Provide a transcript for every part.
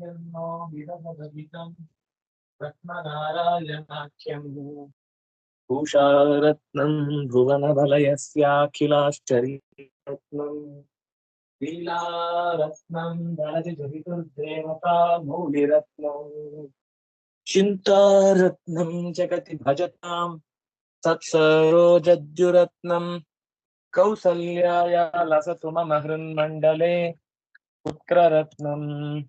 No विरभवितं रत्ननारायणाख्यं। भूषारत्नं भुवनवलयस्याखिलाश्चर्यरत्नं लीलारत्नं चिन्तारत्नं जगति भजतां। सत्सरोजद्युरत्नं। कौसल्याया लसतु मम हृन्मण्डले। पुत्ररत्नम्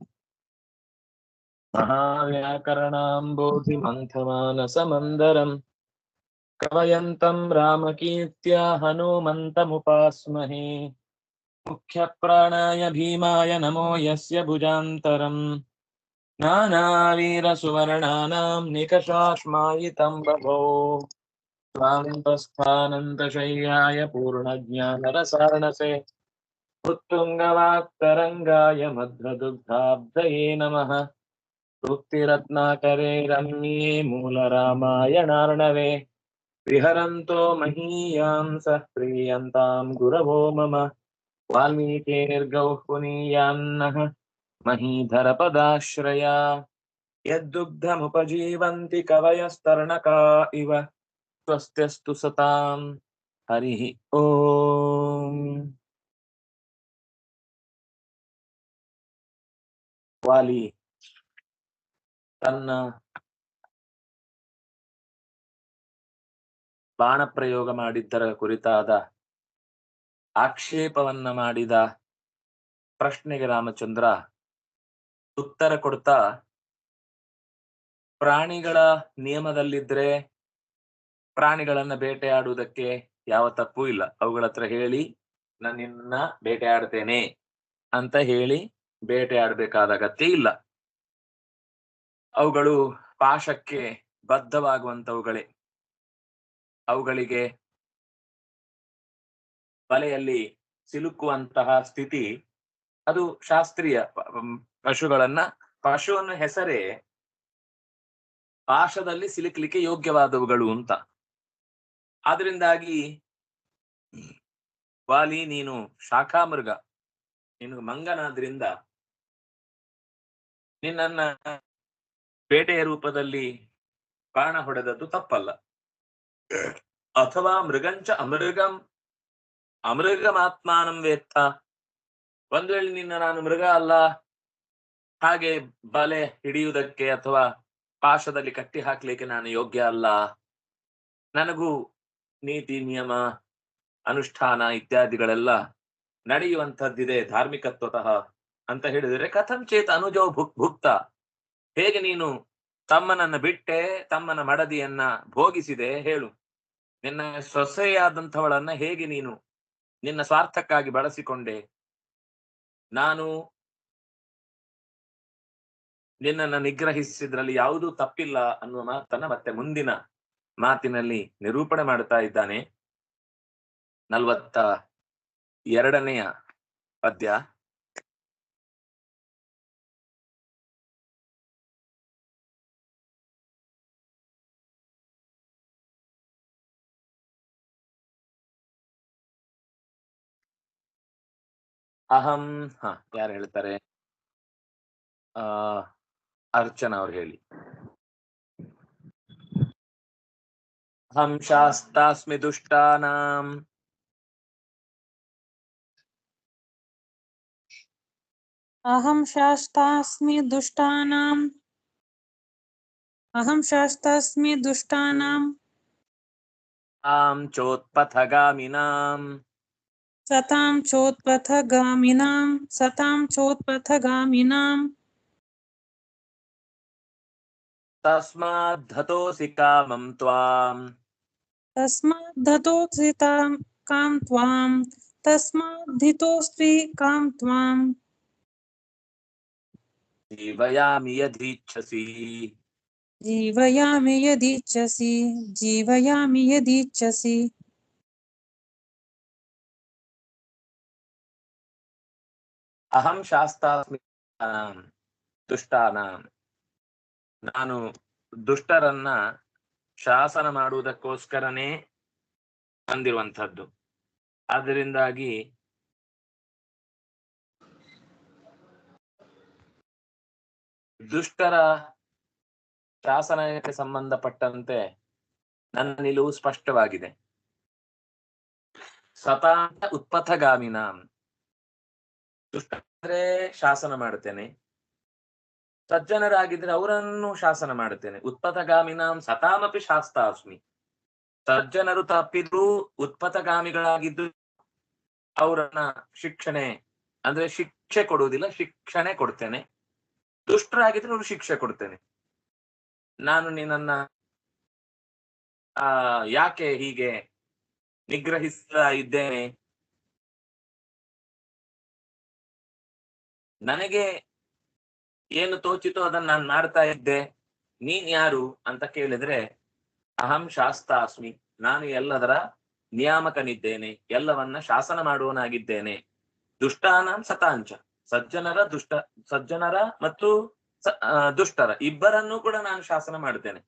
महाव्याकरणाम्बोधिमन्थमानसमन्दरम् कवयन्तम् रामकीर्त्या हनूमन्तमुपास्महे। मुख्यप्राणाय भीमाय नमो यस्य भुजान्तरम्। नानावीरसुवर्णानाम् निकषाश्मायितम् बभो। स्वान्तस्थानन्तशय्याय पूर्णज्ञानरसार्णसे। उत्तुङ्गवाक्तरङ्गाय मध्वदुग्धाब्धये नमः। सूक्तिरत्नाकरे रम्ये मूलरामायणार्णवे। विहरन्तो महीयां सः प्रीयन्ताम् गुरवो मम। वाल्मीकिर्गौः पुनीयान्नः महीधरपदाश्रया। यद्दुग्धमुपजीवन्ति कवयस्तर्णका इव। स्वस्त्यस्तु सताम् हरिः ओम्। ವಾಲಿ ತನ್ನ ಬಾಣಪ್ರಯೋಗ ಮಾಡಿದ್ದರ ಕುರಿತಾದ ಆಕ್ಷೇಪವನ್ನ ಮಾಡಿದ ಪ್ರಶ್ನೆಗೆ ರಾಮಚಂದ್ರ ಉತ್ತರ ಕೊಡ್ತಾ, ಪ್ರಾಣಿಗಳ ನಿಯಮದಲ್ಲಿದ್ರೆ ಪ್ರಾಣಿಗಳನ್ನ ಬೇಟೆಯಾಡುವುದಕ್ಕೆ ಯಾವ ತಪ್ಪು ಇಲ್ಲ. ಅವುಗಳ ಹತ್ರ ಹೇಳಿ ನಾನು ನಿನ್ನ ಬೇಟೆಯಾಡ್ತೇನೆ ಅಂತ ಹೇಳಿ ಬೇಟೆಯಾಡಬೇಕಾದ ಅಗತ್ಯ ಇಲ್ಲ. ಅವುಗಳು ಪಾಶಕ್ಕೆ ಬದ್ಧವಾಗುವಂತವುಗಳೇ ಅವುಗಳಿಗೆ ಬಲೆಯಲ್ಲಿ ಸಿಲುಕುವಂತಹ ಸ್ಥಿತಿ, ಅದು ಶಾಸ್ತ್ರೀಯ ಪಶುಗಳನ್ನ, ಪಶುವನ್ನು ಹೆಸರೇ ಪಾಶದಲ್ಲಿ ಸಿಲುಕಲಿಕ್ಕೆ ಯೋಗ್ಯವಾದವುಗಳು ಅಂತ. ಆದ್ರಿಂದಾಗಿ ವಾಲಿ ನೀನು ಶಾಖಾಮೃಗ, ನೀನು ಮಂಗನಾದ್ರಿಂದ ನಿನ್ನನ್ನ ಬೇಟೆಯ ರೂಪದಲ್ಲಿ ಬಾಣ ಹೊಡೆದದ್ದು ತಪ್ಪಲ್ಲ. ಅಥವಾ ಮೃಗಂಚ ಅಮೃಗಂ, ಅಮೃಗಮಾತ್ಮಾನಂ ವೇತ್ತ. ಒಂದು ವೇಳೆ ನಿನ್ನ ನಾನು ಮೃಗ ಅಲ್ಲ, ಹಾಗೆ ಬಲೆ ಹಿಡಿಯುವುದಕ್ಕೆ ಅಥವಾ ಪಾಶದಲ್ಲಿ ಕಟ್ಟಿ ಹಾಕ್ಲಿಕ್ಕೆ ನಾನು ಯೋಗ್ಯ ಅಲ್ಲ. ನನಗೂ ನೀತಿ, ನಿಯಮ, ಅನುಷ್ಠಾನ ಇತ್ಯಾದಿಗಳೆಲ್ಲ ನಡೆಯುವಂಥದ್ದಿದೆ ಧಾರ್ಮಿಕತ್ವತಃ ಅಂತ ಹೇಳಿದರೆ ಕಥಂಚೇತ್ ಅನುಜೋ ಭುಕ್, ಭುಕ್ತ. ಹೇಗೆ ನೀನು ತಮ್ಮನನ್ನ ಬಿಟ್ಟೆ, ತಮ್ಮನ ಮಡದಿಯನ್ನ ಭೋಗಿಸಿದೆ ಹೇಳು. ನಿನ್ನ ಸೊಸೆಯಾದಂಥವಳನ್ನ ಹೇಗೆ ನೀನು ನಿನ್ನ ಸ್ವಾರ್ಥಕ್ಕಾಗಿ ಬಳಸಿಕೊಂಡೆ? ನಾನು ನಿನ್ನನ್ನು ನಿಗ್ರಹಿಸಿದ್ರಲ್ಲಿ ಯಾವುದೂ ತಪ್ಪಿಲ್ಲ ಅನ್ನುವ ಮಾತನ್ನ ಮತ್ತೆ ಮುಂದಿನ ಮಾತಿನಲ್ಲಿ ನಿರೂಪಣೆ ಮಾಡುತ್ತಾ ಇದ್ದಾನೆ. ನಲ್ವತ್ತ ಎರಡನೆಯ ಪದ್ಯ. ಅಹಂ ಹ ಯಾರು ಹೇಳ್ತಾರೆ ಆ ಅರ್ಚನಾ ಅವ್ರು ಹೇಳಿ ಅಹಂ ಶಾಸ್ತಾಸ್ಮಿ ದುಷ್ಟಾನಾಂ अहं शास्तास्मि दुष्टानाम् अहं शास्तास्मि दुष्टानां आं चोत्पथगामिनां सतां चोत्पथगामिनां सतां चोत्पथगामिनां। तस्माद्धतोऽसि कामं त्वाम्। तस्माद्धतोऽसितां कां त्वां तस्माद्धितोऽस्ति कां त्वां जीवयामि यदीच्छसि। जीवयामि यदीच्छसि जीवयामि यदीच्छसि। ಅಹಂ ಶಾಸ್ತಾಸ್ಮಿ ದುಷ್ಟಾನಾಂ. ನಾನು ದುಷ್ಟರನ್ನ ಶಾಸನ ಮಾಡುವುದಕ್ಕೋಸ್ಕರನೇ ಬಂದಿರುವಂತಹದ್ದು ಆದ್ದರಿಂದಾಗಿ ದುಷ್ಟರ ಶಾಸನಕ್ಕೆ ಸಂಬಂಧಪಟ್ಟಂತೆ ನನ್ನ ನಿಲುವು ಸ್ಪಷ್ಟವಾಗಿದೆ. ಸತಾಂತ ಉತ್ಪಥಗಾಮಿನ. ದುಷ್ಟರೇ ಶಾಸನ ಮಾಡುತ್ತೇನೆ ಸಜ್ಜನರಾಗಿದ್ರೆ ಅವರನ್ನು ಶಾಸನ ಮಾಡುತ್ತೇನೆ ಉತ್ಪಥಗಾಮಿನಾಂ ಸತಾಮಪಿ ಶಾಸ್ತಾಸ್ಮಿ. ಸಜ್ಜನರು ತಪ್ಪಿದ್ರು ಉತ್ಪಥಗಾಮಿಗಳಾಗಿದ್ದು ಅವರನ್ನ ಶಿಕ್ಷಣೆ, ಅಂದ್ರೆ ಶಿಕ್ಷೆ ಕೊಡುವುದಿಲ್ಲ, ಶಿಕ್ಷಣೆ ಕೊಡ್ತೇನೆ. ದುಷ್ಟರಾಗಿದ್ರೆ ಅವ್ರು ಶಿಕ್ಷೆ ಕೊಡ್ತೇನೆ. ನಾನು ನಿನ್ನನ್ನ, ಆ, ಯಾಕೆ ಹೀಗೆ ನಿಗ್ರಹಿಸ್ತಾ ಇದ್ದೇನೆ? ನನಗೆ ಏನು ತೋಚಿತೋ ಅದನ್ನ ನಾನು ಮಾಡ್ತಾ ಇದ್ದೆ, ನೀನ್ ಯಾರು ಅಂತ ಕೇಳಿದ್ರೆ, ಅಹಂ ಶಾಸ್ತಾಸ್ಮಿ, ನಾನು ಎಲ್ಲದರ ನಿಯಾಮಕನಿದ್ದೇನೆ, ಎಲ್ಲವನ್ನ ಶಾಸನ ಮಾಡುವನಾಗಿದ್ದೇನೆ. ದುಷ್ಟಾನಾಂ ಸತಾಂಚ, ಸಜ್ಜನರ ದುಷ್ಟ, ಸಜ್ಜನರ ಮತ್ತು ದುಷ್ಟರ ಇಬ್ಬರನ್ನೂ ಕೂಡ ನಾನು ಶಾಸನ ಮಾಡುತ್ತೇನೆ.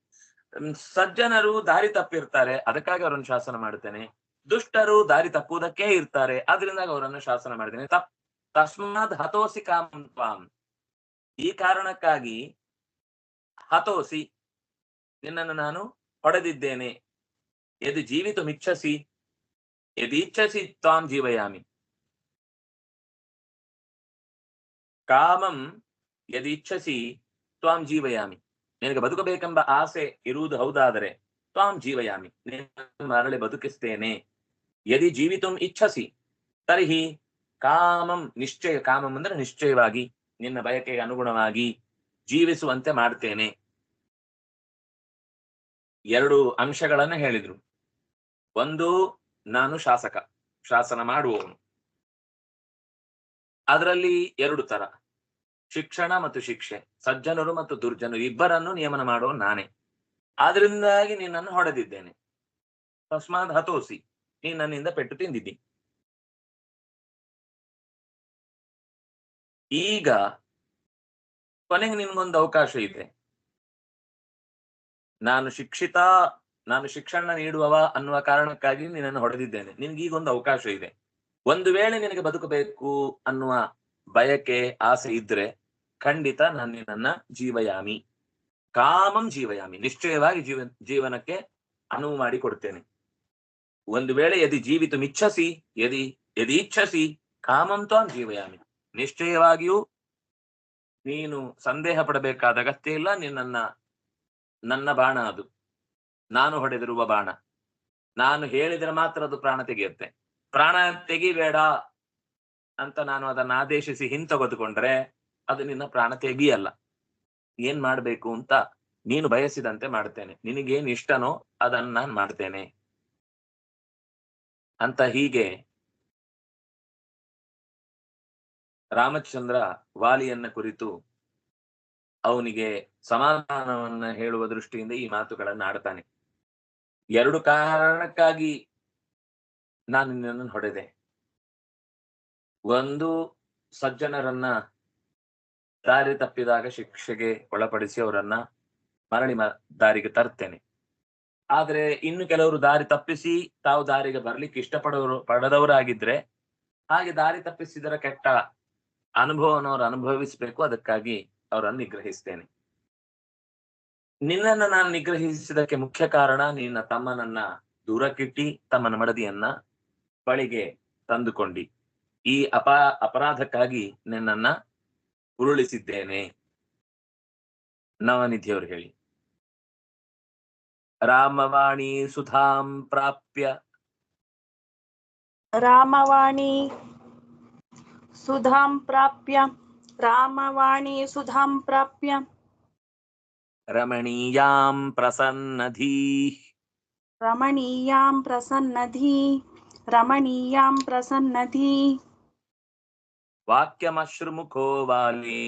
ಸಜ್ಜನರು ದಾರಿ ತಪ್ಪಿರ್ತಾರೆ, ಅದಕ್ಕಾಗಿ ಅವರನ್ನು ಶಾಸನ ಮಾಡುತ್ತೇನೆ. ದುಷ್ಟರು ದಾರಿ ತಪ್ಪುವುದಕ್ಕೆ ಇರ್ತಾರೆ ಅದರಿಂದ ಅವರನ್ನು ಶಾಸನ ಮಾಡ್ತೇನೆ ತಪ್ ತಸ್ಮಾದ್ ಹತೋಸಿ ಕಾಮಂ ಈ ಕಾರಣಕ್ಕಾಗಿ ಹತೋಸಿ, ನಿನ್ನನ್ನು ನಾನು ಹೊಡೆದಿದ್ದೇನೆ. ಎದು ಜೀವಿತು ಮಿಚ್ಛಸಿ ಇಚ್ಛಸಿ ತ್ವಾಂ ಜೀವಯಾಮಿ. ಕಾಮಂ ಯದಿ ಇಚ್ಛಸಿ ತ್ವಾಂ ಜೀವಯಾಮಿ. ನಿನಗೆ ಬದುಕಬೇಕೆಂಬ ಆಸೆ ಇರುವುದು ಹೌದಾದರೆ ತ್ವಾಂ ಜೀವಯಾಮಿ. ಮರಳಿ ಬದುಕಿಸ್ತೇನೆ. ಯದಿ ಜೀವಿತುಂ ಇಚ್ಛಸಿ, ತರ್ಹಿ ಕಾಮಂ ನಿಶ್ಚಯ, ಕಾಮಂ ಅಂದ್ರೆ ನಿಶ್ಚಯವಾಗಿ, ನಿನ್ನ ಬಯಕೆಗೆ ಅನುಗುಣವಾಗಿ ಜೀವಿಸುವಂತೆ ಮಾಡ್ತೇನೆ. ಎರಡು ಅಂಶಗಳನ್ನ ಹೇಳಿದ್ರು. ಒಂದು, ನಾನು ಶಾಸಕ, ಶಾಸನ ಮಾಡುವವನು. ಅದರಲ್ಲಿ ಎರಡು ತರ. ಶಿಕ್ಷಣ ಮತ್ತು ಶಿಕ್ಷೆ, ಸಜ್ಜನರು ಮತ್ತು ದುರ್ಜನರು, ಇಬ್ಬರನ್ನು ನಿಯಮನ ಮಾಡುವ ನಾನೇ. ಆದ್ರಿಂದಾಗಿ ನಿನ್ನನ್ನು ಹೊಡೆದಿದ್ದೇನೆ. ತಸ್ಮಾತ್ ಹತೋಸಿ, ನೀ ನನ್ನಿಂದ ಪೆಟ್ಟು ತಿಂದಿದ್ದಿ. ಈಗ ಕೊನೆಗೆ ನಿನ್ಗೊಂದು ಅವಕಾಶ ಇದೆ. ನಾನು ಶಿಕ್ಷಿತ, ನಾನು ಶಿಕ್ಷಣ ನೀಡುವವ ಅನ್ನುವ ಕಾರಣಕ್ಕಾಗಿ ನಿನ್ನನ್ನು ಹೊಡೆದಿದ್ದೇನೆ. ನಿನ್ಗೆ ಈಗೊಂದು ಅವಕಾಶ ಇದೆ. ಒಂದು ವೇಳೆ ನಿನಗೆ ಬದುಕಬೇಕು ಅನ್ನುವ ಬಯಕೆ, ಆಸೆ ಇದ್ರೆ ಖಂಡಿತ ನಾನು ನಿನ್ನನ್ನ ಜೀವಯಾಮಿ. ಕಾಮಂ ಜೀವಯಾಮಿ. ನಿಶ್ಚಯವಾಗಿ ಜೀವ, ಜೀವನಕ್ಕೆ ಅನುವು ಮಾಡಿ ಕೊಡ್ತೇನೆ ಒಂದು ವೇಳೆ ಯದಿ ಜೀವಿತು ಮಿಚ್ಛಸಿ ಯದಿ ಯದಿ ಇಚ್ಛಸಿ, ಕಾಮಂ ಜೀವಯಾಮಿ. ನಿಶ್ಚಯವಾಗಿಯೂ ನೀನು ಸಂದೇಹ ಪಡಬೇಕಾದ ಅಗತ್ಯ ಇಲ್ಲ. ನಿನ್ನನ್ನ ನನ್ನ ಬಾಣ ಅದು. ನಾನು ಹೊಡೆದಿರುವ ಬಾಣ. ನಾನು ಹೇಳಿದ್ರೆ ಮಾತ್ರ ಅದು ಪ್ರಾಣ ತೆಗೆಯುತ್ತೆ. ಪ್ರಾಣ ತೆಗಿಬೇಡ ಅಂತ ನಾನು ಅದನ್ನ ಆದೇಶಿಸಿ ಹಿಂತೆಗೆದುಕೊಂಡ್ರೆ ಅದು ನಿನ್ನ ಪ್ರಾಣ ತೆಗಿಯಲ್ಲ. ಏನ್ ಮಾಡ್ಬೇಕು ಅಂತ ನೀನು ಬಯಸಿದಂತೆ ಮಾಡ್ತೇನೆ. ನಿನಗೇನ್ ಇಷ್ಟನೋ ಅದನ್ನ ನಾನು ಮಾಡ್ತೇನೆ. ಅಂತ ಹೀಗೆ ರಾಮಚಂದ್ರ ವಾಲಿಯನ್ನ ಕುರಿತು ಅವನಿಗೆ ಸಮಾಧಾನವನ್ನ ಹೇಳುವ ದೃಷ್ಟಿಯಿಂದ ಈ ಮಾತುಗಳನ್ನ ಆಡ್ತಾನೆ. ಎರಡು ಕಾರಣಕ್ಕಾಗಿ ನಾನು ನಿನ್ನನ್ನು ಹೊಡೆದೆ. ಒಂದು, ಸಜ್ಜನರನ್ನ ದಾರಿ ತಪ್ಪಿದಾಗ ಶಿಕ್ಷೆಗೆ ಒಳಪಡಿಸಿ ಅವರನ್ನ ಮರಳಿ ದಾರಿಗೆ ತರ್ತೇನೆ. ಆದ್ರೆ ಇನ್ನು ಕೆಲವರು ದಾರಿ ತಪ್ಪಿಸಿ ತಾವು ದಾರಿಗೆ ಬರ್ಲಿಕ್ಕೆ ಇಷ್ಟಪಡೋರು, ಪಡದವರಾಗಿದ್ರೆ ಹಾಗೆ ದಾರಿ ತಪ್ಪಿಸಿದರ ಕೆಟ್ಟ ಅನುಭವವನ್ನು ಅವ್ರು ಅನುಭವಿಸ್ಬೇಕು, ಅದಕ್ಕಾಗಿ ಅವರನ್ನು ನಿಗ್ರಹಿಸ್ತೇನೆ. ನಿನ್ನನ್ನು ನಾನು ನಿಗ್ರಹಿಸಿದಕ್ಕೆ ಮುಖ್ಯ ಕಾರಣ ನಿನ್ನ ತಮ್ಮನನ್ನ ದೂರಕ್ಕಿಟ್ಟಿ, ತಮ್ಮನ ಮಡದಿಯನ್ನ ಬಳಿಗೆ ತಂದುಕೊಂಡಿ. ಈ ಅಪ, ಅಪರಾಧಕ್ಕಾಗಿ ನಿನ್ನನ್ನ ಉರುಳಿಸಿದ್ದೇನೆ. ನವನಿಧಿಯವರು ಹೇಳಿ. ರಾಮವಾಣಿ ಸುಧಾಂ ಪ್ರಾಪ್ಯ. ರಾಮವಾಣಿ సుధాం ప్రాప్య రామవాణీ సుధాం ప్రాప్య రమణీయాం ప్రసన్నధీ రమణీయాం ప్రసన్నధీ రమణీయాం ప్రసన్నధీ వాక్యమశ్రుముఖో వాలి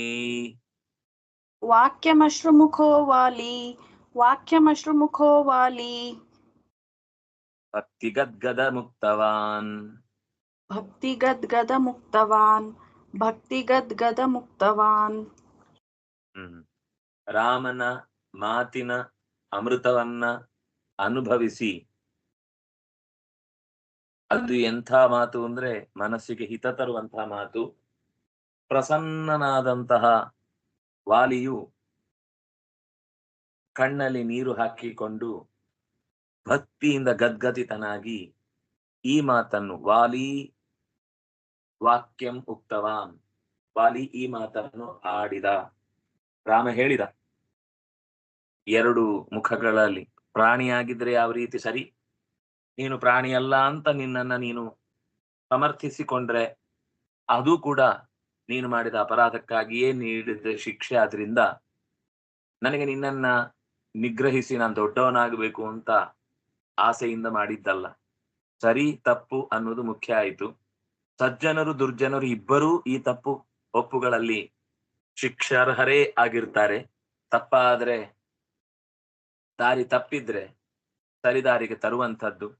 వాక్యమశ్రుముఖో వాలి వాక్యమశ్రుముఖో వాలి భక్తిగద్గదముక్తవాన్ ಭಕ್ತಿಗದ್ಗದಮುಕ್ತವಾನ್ ಭಕ್ತಿಗದ್ಗದಮುಕ್ತವಾನ್. ಹ್ಮ್. ರಾಮನ ಮಾತಿನ ಅಮೃತವನ್ನ ಅನುಭವಿಸಿ. ಅದು ಎಂಥ ಮಾತು ಅಂದ್ರೆ ಮನಸ್ಸಿಗೆ ಹಿತ ತರುವಂತಹ ಮಾತು. ಪ್ರಸನ್ನನಾದಂತಹ ವಾಲಿಯು ಕಣ್ಣಲ್ಲಿ ನೀರು ಹಾಕಿಕೊಂಡು ಭಕ್ತಿಯಿಂದ ಗದ್ಗದಿತನಾಗಿ ಈ ಮಾತನ್ನು ವಾಲಿ ವಾಕ್ಯಂ ಉಕ್ತವಾನ್ ವಾಲಿ ಈ ಮಾತನ್ನು ಆಡಿದ. ರಾಮ ಹೇಳಿದ, ಎರಡು ಮುಖಗಳಲ್ಲಿ ಪ್ರಾಣಿಯಾಗಿದ್ರೆ ಯಾವ ರೀತಿ ಸರಿ? ನೀನು ಪ್ರಾಣಿಯಲ್ಲ ಅಂತ ನಿನ್ನನ್ನ ನೀನು ಸಮರ್ಥಿಸಿಕೊಂಡ್ರೆ ಅದು ಕೂಡ ನೀನು ಮಾಡಿದ ಅಪರಾಧಕ್ಕಾಗಿಯೇ ನೀಡಿದ ಶಿಕ್ಷೆ. ಆದ್ರಿಂದ ನನಗೆ ನಿನ್ನನ್ನ ನಿಗ್ರಹಿಸಿ ನಾನು ದೊಡ್ಡವನಾಗಬೇಕು ಅಂತ ಆಸೆಯಿಂದ ಮಾಡಿದ್ದಲ್ಲ. ಸರಿ, ತಪ್ಪು ಅನ್ನೋದು ಮುಖ್ಯ ಆಯಿತು. ಸಜ್ಜನರು, ದುರ್ಜನರು ಇಬ್ಬರೂ ಈ ತಪ್ಪು ಒಪ್ಪುಗಳಲ್ಲಿ ಶಿಕ್ಷಾರ್ಹರೇ ಆಗಿರ್ತಾರೆ. ತಪ್ಪಾದ್ರೆ, ದಾರಿ ತಪ್ಪಿದ್ರೆ ಸರಿದಾರಿಗೆ ತರುವಂಥದ್ದು.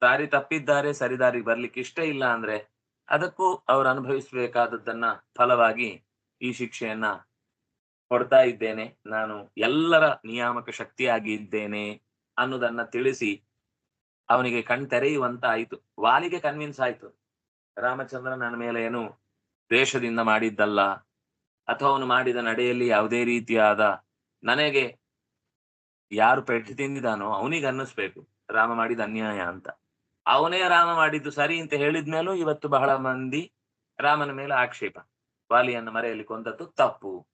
ದಾರಿ ತಪ್ಪಿದ್ದಾರೆ, ಸರಿದಾರಿಗೆ ಬರ್ಲಿಕ್ಕೆ ಇಷ್ಟ ಇಲ್ಲ ಅಂದ್ರೆ ಅದಕ್ಕೂ ಅವರು ಅನುಭವಿಸಬೇಕಾದದ್ದನ್ನ ಫಲವಾಗಿ ಈ ಶಿಕ್ಷೆಯನ್ನ ಕೊಡ್ತಾ ಇದ್ದೇನೆ. ನಾನು ಎಲ್ಲರ ನಿಯಾಮಕ ಶಕ್ತಿಯಾಗಿ ಇದ್ದೇನೆ ಅನ್ನೋದನ್ನ ತಿಳಿಸಿ ಅವನಿಗೆ ಕಣ್ ತೆರೆಯುವಂತ ಆಯ್ತು ವಾಲಿಗೆ ಕನ್ವಿನ್ಸ್ ಆಯ್ತು. ರಾಮಚಂದ್ರ ನನ್ನ ಮೇಲೆ ಏನು ದ್ವೇಷದಿಂದ ಮಾಡಿದ್ದಲ್ಲ? ಅಥವಾ ಅವನು ಮಾಡಿದ ನಡೆಯಲ್ಲಿ ಯಾವುದೇ ರೀತಿಯಾದ ನನಗೆ ಯಾರು ಪೆಟ್ಟು ತಿಂದಿದಾನೋ ಅವನಿಗೆ ಅನ್ನಿಸ್ಬೇಕು. ರಾಮ ಮಾಡಿದ ಅನ್ಯಾಯ ಅಂತ. ಅವನೇ ರಾಮ ಮಾಡಿದ್ದು ಸರಿ ಅಂತ ಹೇಳಿದ್ಮೇಲೂ ಇವತ್ತು ಬಹಳ ಮಂದಿ ರಾಮನ ಮೇಲೆ ಆಕ್ಷೇಪ. ವಾಲಿಯನ್ನ ಮರೆಯಲ್ಲಿ ಕೊಂದದ್ದು ತಪ್ಪು.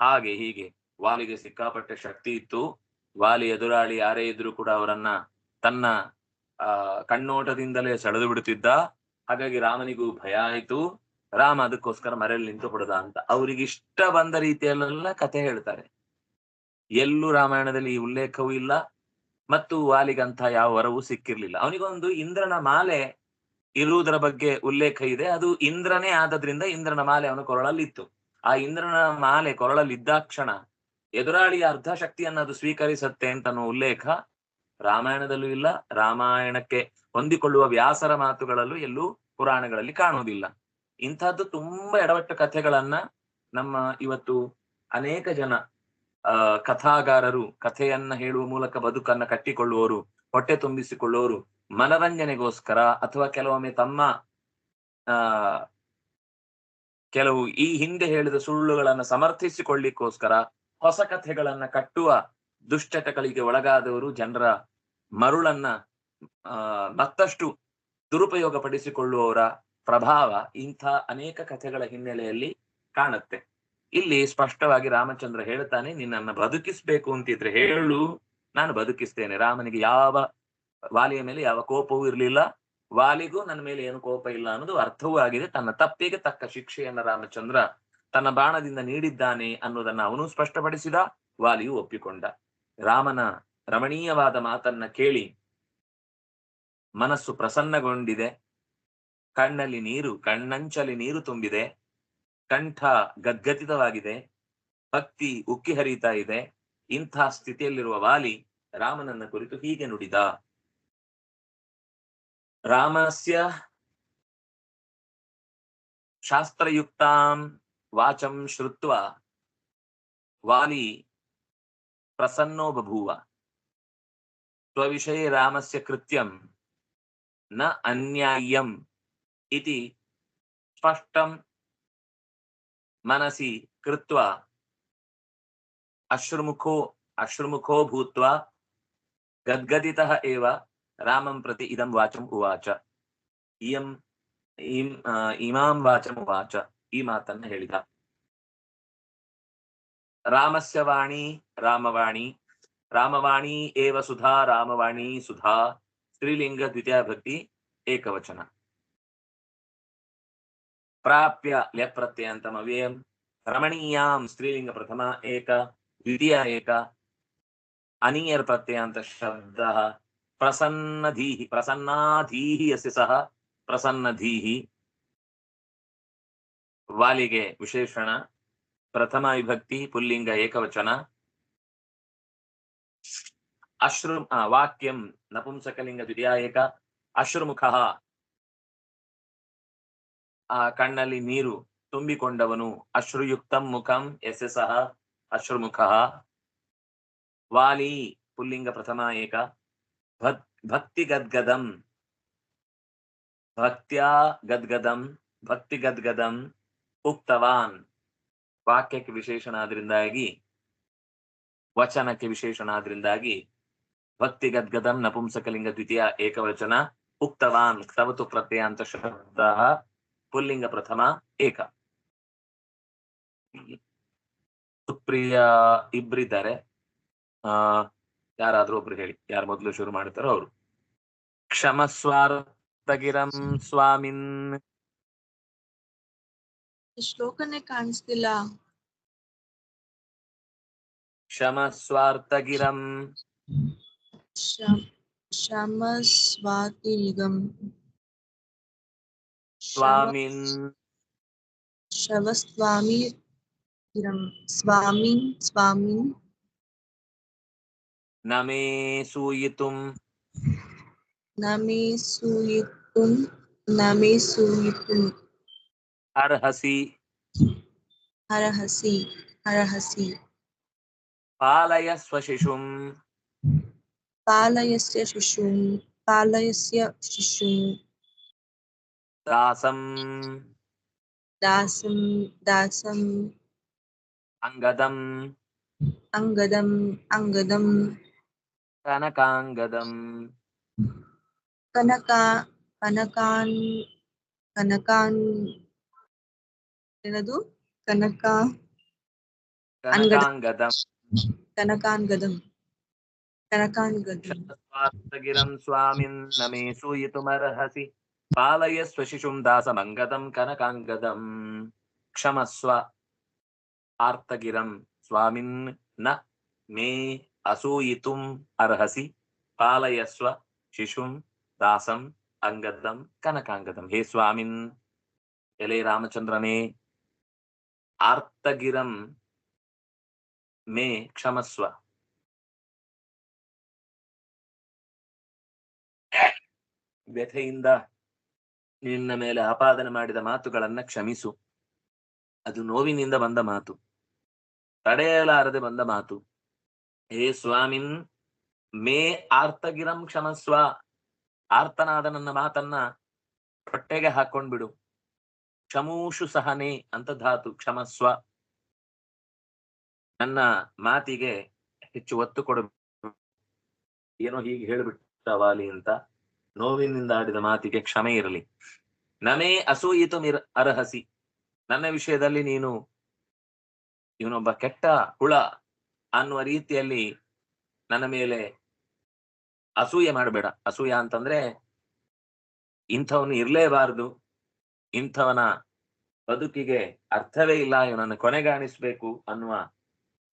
ಹಾಗೆ ಹೀಗೆ ವಾಲಿಗೆ ಸಿಕ್ಕಾಪಟ್ಟೆ ಶಕ್ತಿ ಇತ್ತು. ವಾಲಿ ಎದುರಾಳಿ ಯಾರೇ ಇದ್ರು ಕೂಡ ಅವರನ್ನ ತನ್ನ, ಆ, ಕಣ್ಣೋಟದಿಂದಲೇ ಸೆಳೆದು ಬಿಡುತ್ತಿದ್ದ. ಹಾಗಾಗಿ ರಾಮನಿಗೂ ಭಯ ಆಯಿತು. ರಾಮ ಅದಕ್ಕೋಸ್ಕರ ಮರೆಯಲ್ಲಿ ನಿಂತು ಹೊಡೆದ ಅಂತ. ಅವ್ರಿಗೆ ಇಷ್ಟ ಬಂದ ರೀತಿಯಲ್ಲೆಲ್ಲ ಕಥೆ ಹೇಳ್ತಾರೆ. ಎಲ್ಲೂ ರಾಮಾಯಣದಲ್ಲಿ ಈ ಉಲ್ಲೇಖವೂ ಇಲ್ಲ. ಮತ್ತು ವಾಲಿಗಂತ ಯಾವ ವರವೂ ಸಿಕ್ಕಿರ್ಲಿಲ್ಲ. ಅವನಿಗೊಂದು ಇಂದ್ರನ ಮಾಲೆ ಇರುವುದರ ಬಗ್ಗೆ ಉಲ್ಲೇಖ ಇದೆ. ಅದು ಇಂದ್ರನೇ ಆದದ್ರಿಂದ ಇಂದ್ರನ ಮಾಲೆ ಅವನ ಕೊರಳಲ್ಲಿ ಇತ್ತು ಆ ಇಂದ್ರನ ಮಾಲೆ ಕೊರಳಲ್ಲಿ ಇದ್ದಾಕ್ಷಣ ಎದುರಾಳಿಯ ಅರ್ಧ ಶಕ್ತಿಯನ್ನು ಅದು ಸ್ವೀಕರಿಸತ್ತೆ ಅಂತ ಉಲ್ಲೇಖ. ರಾಮಾಯಣದಲ್ಲೂ ಇಲ್ಲ, ರಾಮಾಯಣಕ್ಕೆ ಹೊಂದಿಕೊಳ್ಳುವ ವ್ಯಾಸರ ಮಾತುಗಳಲ್ಲೂ ಎಲ್ಲೂ ಪುರಾಣಗಳಲ್ಲಿ ಕಾಣುವುದಿಲ್ಲ. ಇಂತಹದ್ದು ತುಂಬಾ ಎಡವಟ್ಟ ಕಥೆಗಳನ್ನ ನಮ್ಮ ಇವತ್ತು ಅನೇಕ ಜನ, ಆ, ಕಥಾಗಾರರು, ಕಥೆಯನ್ನ ಹೇಳುವ ಮೂಲಕ ಬದುಕನ್ನ ಕಟ್ಟಿಕೊಳ್ಳುವವರು, ಹೊಟ್ಟೆ ತುಂಬಿಸಿಕೊಳ್ಳುವವರು, ಮನರಂಜನೆಗೋಸ್ಕರ ಅಥವಾ ಕೆಲವೊಮ್ಮೆ ತಮ್ಮ, ಆ, ಕೆಲವು ಈ ಹಿಂದೆ ಹೇಳಿದ ಸುಳ್ಳುಗಳನ್ನ ಸಮರ್ಥಿಸಿಕೊಳ್ಳಿಕ್ಕೋಸ್ಕರ ಹೊಸ ಕಥೆಗಳನ್ನ ಕಟ್ಟುವ ದುಶ್ಚಟಗಳಿಗೆ ಒಳಗಾದವರು ಜನರ ಮರುಳನ್ನ ಮತ್ತಷ್ಟು ದುರುಪಯೋಗ ಪಡಿಸಿಕೊಳ್ಳುವವರ ಪ್ರಭಾವ ಇಂಥ ಅನೇಕ ಕಥೆಗಳ ಹಿನ್ನೆಲೆಯಲ್ಲಿ ಕಾಣುತ್ತೆ. ಇಲ್ಲಿ ಸ್ಪಷ್ಟವಾಗಿ ರಾಮಚಂದ್ರ ಹೇಳ್ತಾನೆ, ನಿನ್ನನ್ನ ಬದುಕಿಸ್ಬೇಕು ಅಂತಿದ್ರೆ ಹೇಳು, ನಾನು ಬದುಕಿಸ್ತೇನೆ. ರಾಮನಿಗೆ ಯಾವ ವಾಲಿಯ ಮೇಲೆ ಯಾವ ಕೋಪವೂ ಇರಲಿಲ್ಲ. ವಾಲಿಗೂ ನನ್ನ ಮೇಲೆ ಏನು ಕೋಪ ಇಲ್ಲ ಅನ್ನೋದು ಅರ್ಥವೂ ಆಗಿದೆ. ತನ್ನ ತಪ್ಪಿಗೆ ತಕ್ಕ ಶಿಕ್ಷೆಯನ್ನ ರಾಮಚಂದ್ರ ತನ್ನ ಬಾಣದಿಂದ ನೀಡಿದ್ದಾನೆ ಅನ್ನೋದನ್ನ ಅವನು ಸ್ಪಷ್ಟಪಡಿಸಿದ, ವಾಲಿಯು ಒಪ್ಪಿಕೊಂಡ. ರಾಮನ ರಮಣೀಯವಾದ ಮಾತನ್ನ ಕೇಳಿ ಮನಸ್ಸು ಪ್ರಸನ್ನಗೊಂಡಿದೆ. ಕಣ್ಣಲ್ಲಿ ನೀರು ಕಣ್ಣಂಚಲಿ ನೀರು ತುಂಬಿದೆ. ಕಂಠ ಗದ್ಗದಿತವಾಗಿದೆ ಭಕ್ತಿ ಉಕ್ಕಿ ಹರಿತಾ ಇದೆ. ಇಂಥ ಸ್ಥಿತಿಯಲ್ಲಿರುವ ವಾಲಿ ರಾಮನನ್ನ ಕುರಿತು ಹೀಗೆ ನುಡಿದ. ರಾಮಸ್ಯ ಶಾಸ್ತ್ರಯುಕ್ತಾಂ ವಾಚಂ ಶ್ರುತ್ವ. ವಾಲಿ ಪ್ರಸನ್ನೋ ಬಭೂವ ಸ್ವವಿಷಯೇ ರಾಮಸ್ಯ ಕೃತ್ಯಂ ನ ಅನ್ಯಾಯಂ ಇತಿ ಸ್ಪಷ್ಟಂ ಮನಸಿ ಕೃತ್ವ ಅಶ್ರುಮುಖೋ ಅಶ್ರುಮುಖೋ ಭೂತ್ವಾ ಗದ್ಗದಿತಃ ಏವ ರಾಮಂ ಪ್ರತಿ ಇದಂ ವಾಚಂ ಉವಾಚ ಇಯಂ ಇಂ ಆ, ಇಮಾಂ ವಾಚಂ ಉವಾಚ ಈ ಮಾತನ್ನ ಹೇಳಿದ ರಾಮಸ್ಯ ವಾಣಿ ರಾಮವಾಣಿ ರಾಮವಾಣಿ ಏವ ಸುಧಾ ರಾಮವಾಣಿ ಸುಧಾ ಸ್ತ್ರೀಲಿಂಗ ದ್ವಿತೀಯ ಭಕ್ತಿ ಏಕವಚನ ಪ್ರಾಪ್ಯ ಲೆಪ್ರತ್ಯಂತಮ ಅವ್ಯಯಂ ರಮಣೀಯಾಂ ಸ್ತ್ರೀಲಿಂಗ ಪ್ರಥಮ ಏಕ ದ್ವಿತೀಯ ಏಕ ಅನಿಯರ್ ಪ್ರತ್ಯಂತ ಶಬ್ದ ಪ್ರಸನ್ನಧೀಹಿ ಪ್ರಸನ್ನಾಧೀಹಿ ಯಸ್ಯ ಸಹ ಪ್ರಸನ್ನಧೀಹಿ ವಾಲಿಗೆ ವಿಶೇಷಣ ಪ್ರಥಮ ವಿಭಕ್ತಿ ಪುಲ್ಲಿಂಗ ಏಕವಚನ ಅಶ್ರು ಆ, ವಾಕ್ಯಂ ನಪುಂಸಕಲಿಂಗ ದ್ವಿತೀಯ ಏಕ ಅಶ್ರುಮುಖ ಆ ಕಣ್ಣಲ್ಲಿ ನೀರು ತುಂಬಿಕೊಂಡವನು ಅಶ್ರುಯುಕ್ತಂ ಮುಖಂ ಯಸ್ಯ ಸಹ ಅಶ್ರುಮುಖ ವಾಲಿ ಪುಲ್ಲಿಂಗ ಪ್ರಥಮ ಏಕ ಭಕ್ ಭಕ್ತಿ ಗದ್ಗದಂ ಭಕ್ತ್ಯಾ ಗದ್ಗದಂ ಭಕ್ತಿ ಗದ್ಗದಂ ಉಕ್ತವಾನ್ ವಾಕ್ಯಕ್ಕೆ ವಿಶೇಷಣ ಆದ್ರಿಂದಾಗಿ ವಚನಕ್ಕೆ ವಿಶೇಷಣ ಆದ್ರಿಂದಾಗಿ ಭಕ್ತಿ ಗದ್ಗದಂ ನಪುಂಸಕಲಿಂಗ ದ್ವಿತೀಯ ಏಕವಚನ ಉಕ್ತವಾನ್ ಕ್ತವತು ಪ್ರತ್ಯಯ ಅಂತ ಶಬ್ದ ಪುಲ್ಲಿಂಗ ಪ್ರಥಮ ಏಕ. ಸುಪ್ರಿಯ ಇಬ್ರಿದ್ದಾರೆ. ಆ, ಯಾರಾದ್ರೂ ಒಬ್ರು ಹೇಳಿ, ಯಾರು ಮೊದಲು ಶುರು ಮಾಡ್ತಾರೋ ಅವರು. ಕ್ಷಮಸ್ವಾರ್ಥಗಿರಂ ಸ್ವಾಮಿನ್. ಶ್ಲೋಕನೇ ಕಾಣಿಸ್ತಿಲ್ಲ ಕ್ಷಮಸ್ವಾರ್ಥಗಿರಂ ಶಮ್ ಶಮಸ್ವಾತಿಗಂ ಸ್ವಾಮಿನ್ ಶವಸ್ವಾಮಿ ಗಿರಂ ಸ್ವಾಮಿನ್ ಸ್ವಾಮಿನ್ ನಮೇ ಸೂಯಿತುಂ ನಮೇ ಸೂಯಿತುಂ ನಮೇ ಸೂಯಿತುಂ ಅರ್ಹಸಿ ಹರಹಸಿ ಹರಹಸಿ ಪಾಲಯ ಸ್ವಶಿಶುಂ ಪಾಲಯಸ್ಯ ಶಿಶುಂ ಪಾಲಯಸ್ಯ ಶಿಶುಂ ದಾಸಂ ದಾಸಂ ದಾಸಂ ಅಂಗದಂ ಅಂಗದಂ ಅಂಗದಂ ಕನಕಾಂಗದಂ ಕನಕ ಕನಕಾನ್ ಕನಕಾನ್ ಏನದು ಕನಕ ಕನಕಾಂಗದಂ ಕನಕಾನ್ಗದಂ ಕನಕಾನ್ಗದಂ ಸ್ವಾರ್ಥಗಿರಂ ಸ್ವಾಮಿನ್ ನಮೇ ಸೂಯಿತುಮರ್ಹಸಿ ಪಾಲಯ ಸ್ವಶಿಶುಂ ದಾಸಮಂಗದಂ ಕನಕಾಂಗದಂ ಕ್ಷಮಸ್ವ ಆರ್ತಗಿರಂ ಸ್ವಾಮಿನ್ನ ಮೇ ಅಸೂಯಿತುಂ ಅರ್ಹಸಿ ಪಾಲಯಸ್ವ ಶಿಶುಂ ದಾಸಂ ಅಂಗದಂ ಕನಕಾಂಗದಂ ಹೇ ಸ್ವಾಮಿನ್ ಎಲೆ ರಾಮಚಂದ್ರನೇ ಆರ್ತಗಿರಂ ಮೇ ಕ್ಷಮಸ್ವ. ವ್ಯಥೆಯಿಂದ ನಿನ್ನ ಮೇಲೆ ಆಪಾದನೆ ಮಾಡಿದ ಮಾತುಗಳನ್ನ ಕ್ಷಮಿಸು. ಅದು ನೋವಿನಿಂದ ಬಂದ ಮಾತು. ತಡೆಯಲಾರದೆ ಬಂದ ಮಾತು. ಹೇ ಸ್ವಾಮಿನ್, ಮೇ ಆರ್ತಗಿರಂ ಕ್ಷಮಸ್ವ. ಆರ್ತನಾದ ನನ್ನ ಮಾತನ್ನ ಹೊಟ್ಟೆಗೆ ಹಾಕೊಂಡ್ಬಿಡು. ಕ್ಷಮೂಷು ಸಹನೆ ಅಂತ ಧಾತು ಕ್ಷಮಸ್ವ. ನನ್ನ ಮಾತಿಗೆ ಹೆಚ್ಚು ಒತ್ತು ಕೊಡ. ಏನೋ ಹೀಗೆ ಹೇಳ್ಬಿಟ್ಟ ವಾಲಿ ಅಂತ ನೋವಿನಿಂದ ಆಡಿದ ಮಾತಿಗೆ ಕ್ಷಮೆ ಇರಲಿ. ನಮೇ ಅಸೂಯಿತು ಅರ್ಹಸಿ. ನನ್ನ ವಿಷಯದಲ್ಲಿ ನೀನು ಇವನೊಬ್ಬ ಕೆಟ್ಟ ಹುಳ ಅನ್ನುವ ರೀತಿಯಲ್ಲಿ ನನ್ನ ಮೇಲೆ ಅಸೂಯೆ ಮಾಡಬೇಡ. ಅಸೂಯ ಅಂತಂದ್ರೆ ಇಂಥವನು ಇರ್ಲೇಬಾರದು. ಇಂಥವನ ಬದುಕಿಗೆ ಅರ್ಥವೇ ಇಲ್ಲ, ಇವನನ್ನು ಕೊನೆಗಾಣಿಸ್ಬೇಕು ಅನ್ನುವ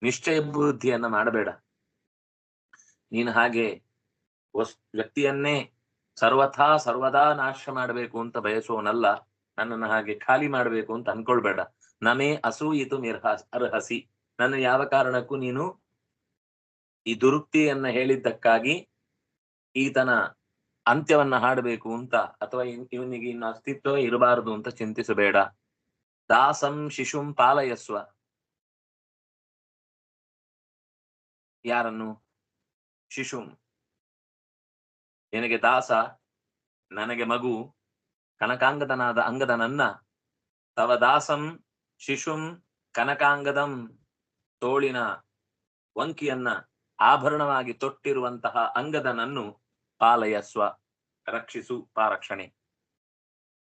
ನಿಶ್ಚಯ ಬುದ್ಧಿಯನ್ನ ಮಾಡಬೇಡ. ನೀನು ಹಾಗೆ ವಸ್, ವ್ಯಕ್ತಿಯನ್ನೇ ಸರ್ವಥಾ ಸರ್ವದಾ ನಾಶ ಮಾಡಬೇಕು ಅಂತ ಬಯಸೋನಲ್ಲ ನನ್ನನ್ನು ಹಾಗೆ ಖಾಲಿ ಮಾಡಬೇಕು ಅಂತ ಅನ್ಕೊಳ್ಬೇಡ. ನಮೇ ಅಸೂಯಿತು ಅರ್ಹಸಿ. ನನ್ನ ಯಾವ ಕಾರಣಕ್ಕೂ ನೀನು ಈ ದುರುಕ್ತಿಯನ್ನ ಹೇಳಿದ್ದಕ್ಕಾಗಿ ಈತನ ಅಂತ್ಯವನ್ನ ಹಾಡಬೇಕು ಅಂತ ಅಥವಾ ಇವನಿಗೆ ಇನ್ನು ಅಸ್ತಿತ್ವವೇ ಇರಬಾರದು ಅಂತ ಚಿಂತಿಸಬೇಡ. ದಾಸಂ ಶಿಶುಂ ಪಾಲಯಸ್ವ. ಯಾರನ್ನು? ಶಿಶುಂ. ನಿನಗೆ ದಾಸ, ನನಗೆ ಮಗು, ಕನಕಾಂಗದನಾದ ಅಂಗದನನ್ನ ತವ ದಾಸಂ ಶಿಶುಂ ಕನಕಾಂಗದಂ ತೋಳಿನ ವಂಕಿಯನ್ನ ಆಭರಣವಾಗಿ ತೊಟ್ಟಿರುವಂತಹ ಅಂಗದನನ್ನು ಪಾಲಯಸ್ವ ರಕ್ಷಿಸು ಪಾರಕ್ಷಣೆ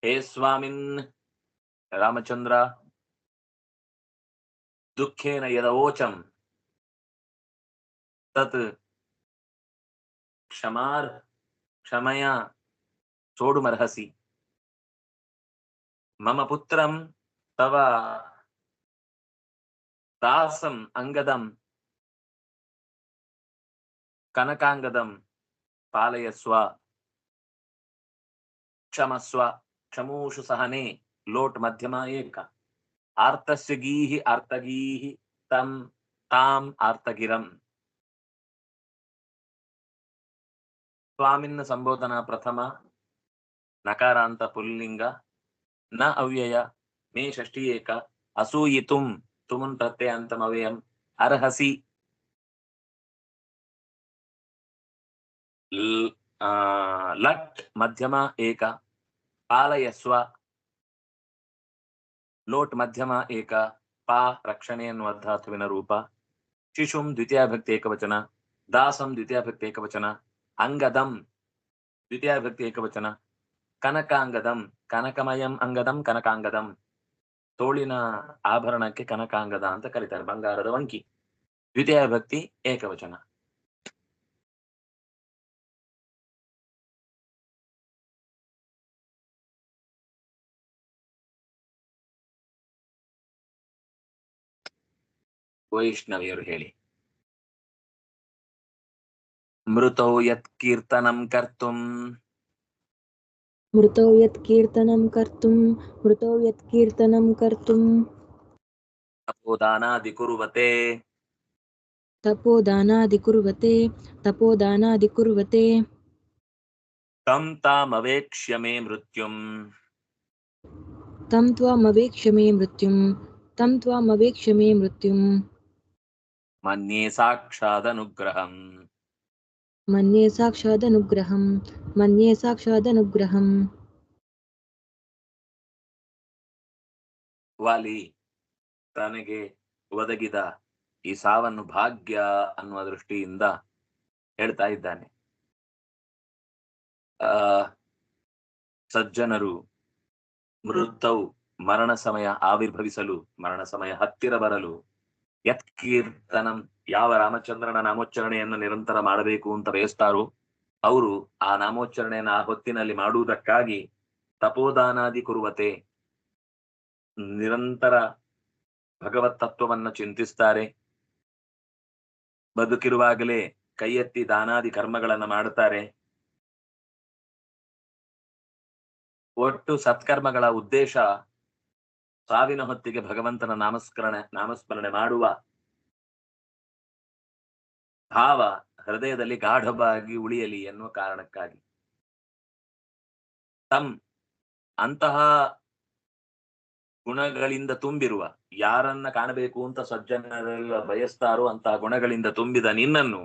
ಹೇ ಸ್ವಾಮಿನ್ ರಾಮಚಂದ್ರ ದುಃಖೇನ ಯದವೋಚಂ ತತ್ ಕ್ಷಮಾರ್ ಕ್ಷಮಯ ಸೋಡುಮರ್ಹಸಿ ಮಮ ಪುತ್ರಂ ತವ ದಾಸಂ ಅಂಗದಂ ಕನಕಾಂಗದಂ ಪಾಲಯಸ್ವ, ಕ್ಷಮಸ್ವ, ಕ್ಷಮೂಷು ಸಹನೆ, ಲೋಟ್ ಮಧ್ಯಮ ಏಕ. ಆರ್ತಸ್ಯ ಗೀಹಿ, ಆರ್ತಗೀಹಿ, ತಂ, ತಾಂ, ಆರ್ತಗಿರಂ. ಸ್ವಾಮಿನ್ನ ಸಂಬೋಧನಾ ಪ್ರಥಮ, ನಕಾರಾಂತ ಪುಲ್ಲಿಂಗ, ನ ಅವ್ಯಯ, ಮೇ ಷಷ್ಠಿ ಏಕ, ಅಸೂಯಿತುಂ, ತುಮುನ್ ಪ್ರತ್ಯಯ ಅವ್ಯಯಂ ಅರ್ಹಸಿ. ಲ್- ಆ, ಲಟ್ ಮಧ್ಯಮ ಏಕ ಪಾಲಯಸ್ವ ಲೋಟ್ ಮಧ್ಯಮ ಏಕ ಪಾ ರಕ್ಷಣೆ ಎನ್ನುವ ಧಾತುವಿನ ರೂಪ ಶಿಶುಂ ದ್ವಿತೀಯಾಭಕ್ತಿ ಏಕವಚನ ದಾಸಂ ದ್ವಿತೀಯಾಭಕ್ತಿ ಏಕವಚನ ಅಂಗದಂ ದ್ವಿತೀಯಾಭಕ್ತಿ ಏಕವಚನ ಕನಕಾಂಗದಂ ಕನಕಮಯಂ ಅಂಗದಂ ಕನಕಾಂಗದಂ ತೋಳಿನ ಆಭರಣಕ್ಕೆ ಕನಕಾಂಗದ ಅಂತ ಕರೀತಾರೆ ಬಂಗಾರದ ವಂಕಿ ದ್ವಿತೀಯಾಭಕ್ತಿ ಏಕವಚನ ವೈಷ್ಣವಿಯರು ಹೇಳಿ ಮೃತೌ ಯತ್ ಕೀರ್ತನಂ ಕರ್ತುಂ ಮೃತೌ ಯತ್ ಕೀರ್ತನಂ ಕರ್ತುಂ ಮೃತೌ ಯತ್ ಕೀರ್ತನಂ ಕರ್ತುಂ ತಪೋದಾನಾದಿ ಕುರುವತೆ ತಪೋದಾನಾದಿ ಕುರುವತೆ ತಪೋದಾನಾದಿ ಕುರುವತೆ ತಂ ತಾಮವೇಕ್ಷ್ಯ ಮೇ ಮೃತ್ಯುಂ ತಂ ತ್ವಾಮವೇಕ್ಷ್ಯ ಮೇ ಮೃತ್ಯುಂ ತಂ ತ್ವಾಮವೇಕ್ಷ್ಯ ಮೇ ಮೃತ್ಯುಂ ಮನ್ಯೇ ಸಾಕ್ಷಾತ್ ಅನುಗ್ರಹಂ ಮನ್ಯೇ ಸಾಕ್ಷಾತ್ ಅನುಗ್ರಹಂ ಮನ್ಯೇ ಸಾಕ್ಷಾತ್ ಅನುಗ್ರಹಂ ವಾಲಿ ತನಗೆ ಒದಗಿದ ಈ ಸಾವನ್ನು ಭಾಗ್ಯ ಅನ್ನುವ ದೃಷ್ಟಿಯಿಂದ ಹೇಳ್ತಾ ಇದ್ದಾನೆ. ಆ ಸಜ್ಜನರು ಮೃತವು ಮರಣ ಸಮಯ ಆವಿರ್ಭವಿಸಲು ಮರಣ ಸಮಯ ಹತ್ತಿರ ಬರಲು ಯತ್ ಕೀರ್ತನಂ ಯಾವ ರಾಮಚಂದ್ರನ ನಾಮೋಚ್ಚರಣೆಯನ್ನು ನಿರಂತರ ಮಾಡಬೇಕು ಅಂತ ಬಯಸ್ತಾರೋ ಅವರು ಆ ನಾಮೋಚ್ಚರಣೆಯನ್ನು ಆ ಹೊತ್ತಿನಲ್ಲಿ ಮಾಡುವುದಕ್ಕಾಗಿ ತಪೋದಾನಾದಿ ಕುರುವತೆ ನಿರಂತರ ಭಗವತ್ ತತ್ವವನ್ನು ಚಿಂತಿಸ್ತಾರೆ. ಬದುಕಿರುವಾಗಲೇ ಕೈ ಎತ್ತಿ ದಾನಾದಿ ಕರ್ಮಗಳನ್ನು ಮಾಡುತ್ತಾರೆ. ಒಟ್ಟು ಸತ್ಕರ್ಮಗಳ ಉದ್ದೇಶ ಸಾವಿನ ಹೊತ್ತಿಗೆ ಭಗವಂತನ ನಾಮಸ್ಕರಣೆ, ನಾಮಸ್ಮರಣೆ ಮಾಡುವ ಭಾವ ಹೃದಯದಲ್ಲಿ ಗಾಢವಾಗಿ ಉಳಿಯಲಿ ಎನ್ನುವ ಕಾರಣಕ್ಕಾಗಿ. ತಮ್ ಅಂತಹ ಗುಣಗಳಿಂದ ತುಂಬಿರುವ, ಯಾರನ್ನ ಕಾಣಬೇಕು ಅಂತ ಸಜ್ಜನರೆಲ್ಲ ಬಯಸ್ತಾರೋ ಅಂತಹ ಗುಣಗಳಿಂದ ತುಂಬಿದ ನಿನ್ನನ್ನು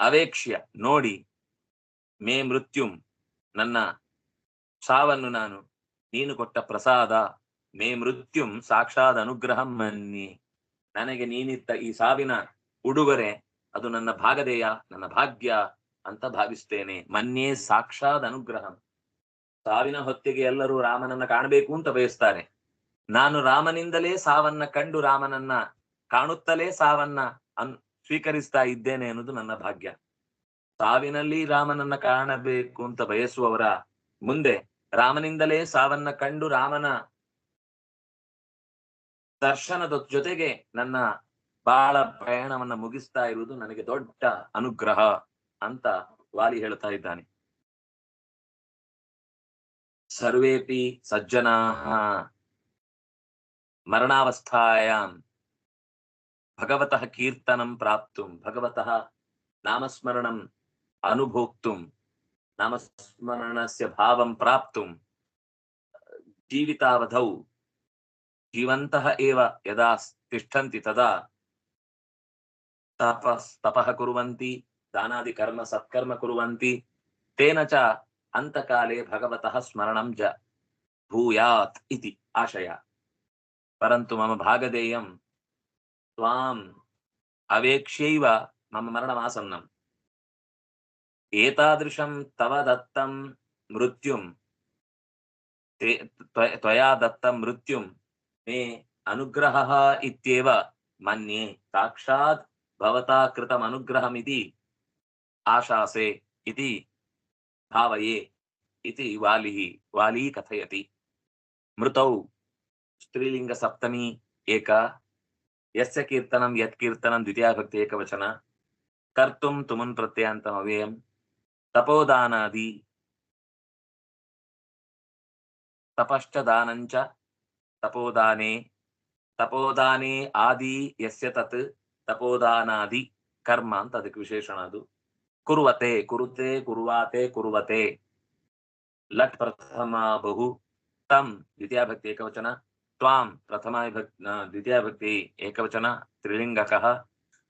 ಅವೇಕ್ಷ್ಯ ನೋಡಿ ಮೇ ಮೃತ್ಯುಂ ನನ್ನ ಸಾವನ್ನು ನಾನು ನೀನು ಕೊಟ್ಟ ಪ್ರಸಾದ ಮೇ ಮೃತ್ಯುಂ ಸಾಕ್ಷಾತ್ ಅನುಗ್ರಹಂ ಮನ್ನಿ ನನಗೆ ನೀನಿತ್ತ ಈ ಸಾವಿನ ಉಡುಗೊರೆ, ಅದು ನನ್ನ ಭಾಗದೇಯ ನನ್ನ ಭಾಗ್ಯ ಅಂತ ಭಾವಿಸ್ತೇನೆ ಮನ್ಯೇ ಸಾಕ್ಷಾತ್ ಅನುಗ್ರಹಂ ಸಾವಿನ ಹೊತ್ತಿಗೆ ಎಲ್ಲರೂ ರಾಮನನ್ನ ಕಾಣಬೇಕು ಅಂತ ಬಯಸ್ತಾರೆ. ನಾನು ರಾಮನಿಂದಲೇ ಸಾವನ್ನ ಕಂಡು ರಾಮನನ್ನ ಕಾಣುತ್ತಲೇ ಸಾವನ್ನ ಅನ್, ಸ್ವೀಕರಿಸ್ತಾ ಇದ್ದೇನೆ ಅನ್ನೋದು ನನ್ನ ಭಾಗ್ಯ. ಸಾವಿನಲ್ಲಿ ರಾಮನನ್ನ ಕಾಣಬೇಕು ಅಂತ ಬಯಸುವವರ ಮುಂದೆ ರಾಮನಿಂದಲೇ ಸಾವನ್ನ ಕಂಡು ರಾಮನ ದರ್ಶನದ ಜೊತೆಗೆ ನನ್ನ ಬಾಳ ಪ್ರಯಾಣವನ್ನ ಮುಗಿಸ್ತಾ ಇರುವುದು ನನಗೆ ದೊಡ್ಡ ಅನುಗ್ರಹ ಅಂತ ವಾಲಿ ಹೇಳ್ತಾ ಇದ್ದಾನೆ. ಸರ್ವೇಪಿ ಸಜ್ಜನಾ ಮರಣಾವಸ್ಥಾಯಾಂ ಭಗವತಃ ಕೀರ್ತನಂ ಪ್ರಾಪ್ತು ಭಗವತಃ ನಾಮಸ್ಮರಣಂ ಅನುಭೋಕ್ತು ನಾಮಸ್ಮರಣಸ್ಯ ಭಾವಂ ಪ್ರಾಪ್ತು. ಜೀವಿತಾವಧೌ జీవంత ఏవ యదా తిష్టంతి తదా తపస్ తపః కుర్వంతి దానాది కర్మ సత్కర్మ కుర్వంతి తేన చ అంతకాలే భగవత స్మరణం జ భూయాత్ ఇది ఆశయ. పరంతు మమ భాగదేయం త్వాం అవేక్ష్యైవ మమ మరణమాసన్నం. ఏతాదృశం తవ దత్తం మృత్యుం త్వయా దత్తం మృత్యుం ಮೇ ಅನುಗ್ರಹ ಇತ್ಯೇವ ಮನ್ಯೆ ಸಾಕ್ಷಾತ್ ಭವತಾ ಕೃತಂ ಅನುಗ್ರಹಮಿತಿ ಆಶಾಸೆ ಇತಿ ಭಾವಯೇ ಇತಿ ವಾಲಿ ವಾಲಿ ಕಥಯತಿ ಮೃತೌ ಸ್ತ್ರೀಲಿಂಗ ಸಪ್ತಮಿ ಏಕ ಯಸ್ಯ ಕೀರ್ತನಂ ಯತ್ ಕೀರ್ತನಂ ದ್ವಿತೀಯಾಭಕ್ತಿ ಏಕವಚನ ಕರ್ತುಂ ತುಮುನ್ ಪ್ರತ್ಯಂತಂ ಅವ್ಯಯಂ ತಪೋದಾನಾದಿ ತಪಶ್ಚ ದಾನಂಚ ತಪೋದಾನೆ ತಪೋದಾನೆ ಆದಿ ಯಸ್ಯ ತತ್ ತಪೋದಾನಾದಿ ಕರ್ಮ ಅಂತ ಅದಕ್ಕೆ ವಿಶೇಷಣ ಅದು. ಕುರುವತೆ ಕುರುತೆ ಕುರುವಾತೆ ಕುರುವತೆ ಲಟ್ ಪ್ರಥಮ ಬಹು ತಂ ದ್ವಿತೀಯ ಭಕ್ತಿ ಏಕವಚನ ತ್ವಾಂ ಪ್ರಥಮ ದ್ವಿತೀಯ ಭಕ್ತಿ ಏಕವಚನ ತ್ರಿಲಿಂಗಕಃ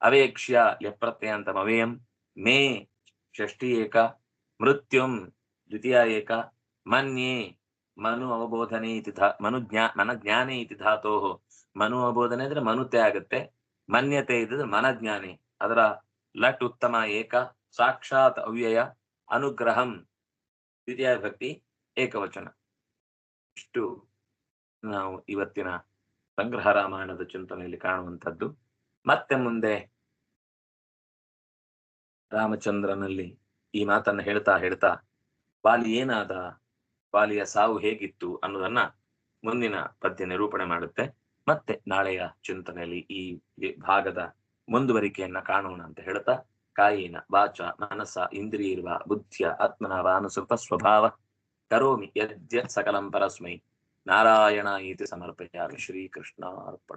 ಅವೇಕ್ಷ್ಯ ಲ್ಯಪ್ರತ್ಯಯಾಂತಮವೇಯಂ ಮೇ ಷಷ್ಠಿ ಏಕ ಮೃತ್ಯುಂ ದ್ವಿತೀಯ ಏಕ ಮನ್ಯೇ ಮನು ಅವಬೋಧನೆ ಇತಿ ಮನು ಜ್ಞಾ, ಮನ ಜ್ಞಾನೆ ಇತಿ ಧಾತೋ ಮನು ಅವಬೋಧನೆ ಅಂದ್ರೆ ಮನುತೆ ಆಗುತ್ತೆ. ಮನ್ಯತೆ ಇದ್ರೆ ಮನಜ್ಞಾನಿ ಅದರ ಲಟ್ ಉತ್ತಮ ಏಕ, ಸಾಕ್ಷಾತ್ ಅವ್ಯಯ, ಅನುಗ್ರಹಂ ದ್ವಿತೀಯ ಭಕ್ತಿ ಏಕವಚನ. ಇಷ್ಟು ನಾವು ಇವತ್ತಿನ ಸಂಗ್ರಹ ರಾಮಾಯಣದ ಚಿಂತನೆಯಲ್ಲಿ ಕಾಣುವಂಥದ್ದು. ಮತ್ತೆ ಮುಂದೆ ರಾಮಚಂದ್ರನಲ್ಲಿ ಈ ಮಾತನ್ನ ಹೇಳ್ತಾ ಹೇಳ್ತಾ ಬಾಲಿ ಏನಾದ ಬಾಲಿಯ ಸಾವು ಹೇಗಿತ್ತು ಅನ್ನೋದನ್ನ ಮುಂದಿನ ಪದ್ಯ ನಿರೂಪಣೆ ಮಾಡುತ್ತೆ. ಮತ್ತೆ ನಾಳೆಯ ಚಿಂತನೆಯಲ್ಲಿ ಈ ಭಾಗದ ಮುಂದುವರಿಕೆಯನ್ನ ಕಾಣೋಣ ಅಂತ ಹೇಳ್ತಾ, ಕಾಯಿನ ವಾಚ ಮನಸ ಇಂದ್ರಿಯರ್ವ ಬುದ್ಧಿಯ ಆತ್ಮನ ವಾನುಸೃತ ಸ್ವಭಾವ ಕರೋಮಿ ಯದ್ಯ ಸಕಲಂ ಪರಸ್ಮೈ. ನಾರಾಯಣ ಇತಿ ಸಮರ್ಪಯಾಮಿ. ಶ್ರೀಕೃಷ್ಣ ಅರ್ಪಣ